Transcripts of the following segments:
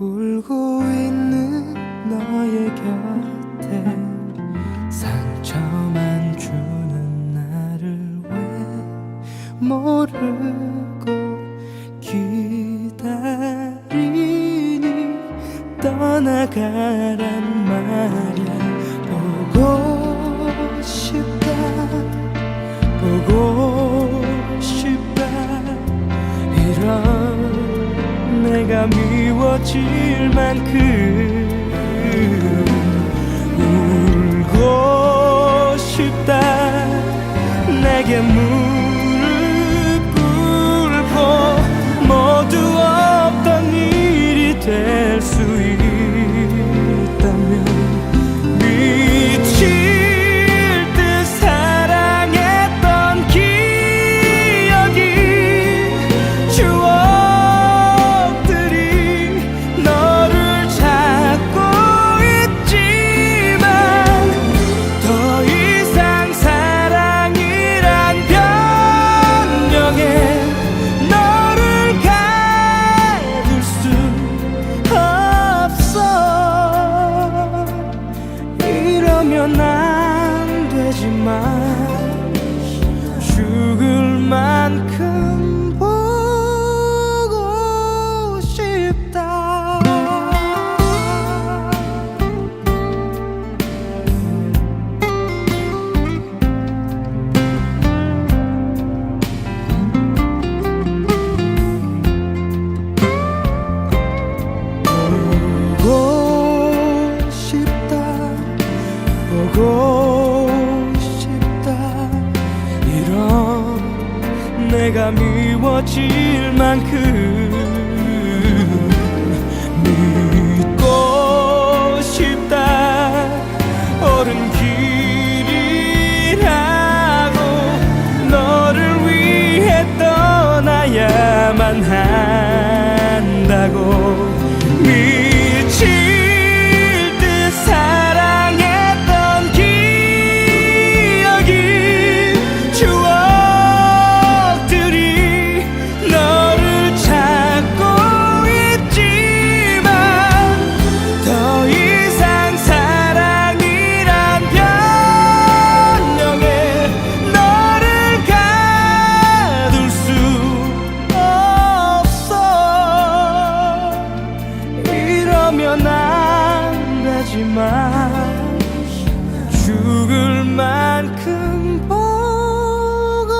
울고 있는 너의 곁에 상처만 주는 나를 왜 모르고 기다리니? 떠나가라. 내가 미워질 만큼 이러면 안 되지만 죽을 만큼 보고 싶다. 이런 내가 미워질 만큼 믿고 싶다. 옳은 길이라고 너를 위해 떠나야만 한다고 죽을 만큼 보고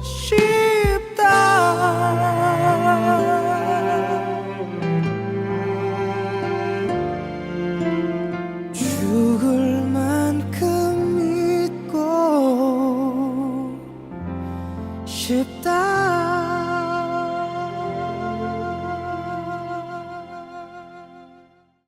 싶다. 죽을 만큼 믿고 싶다.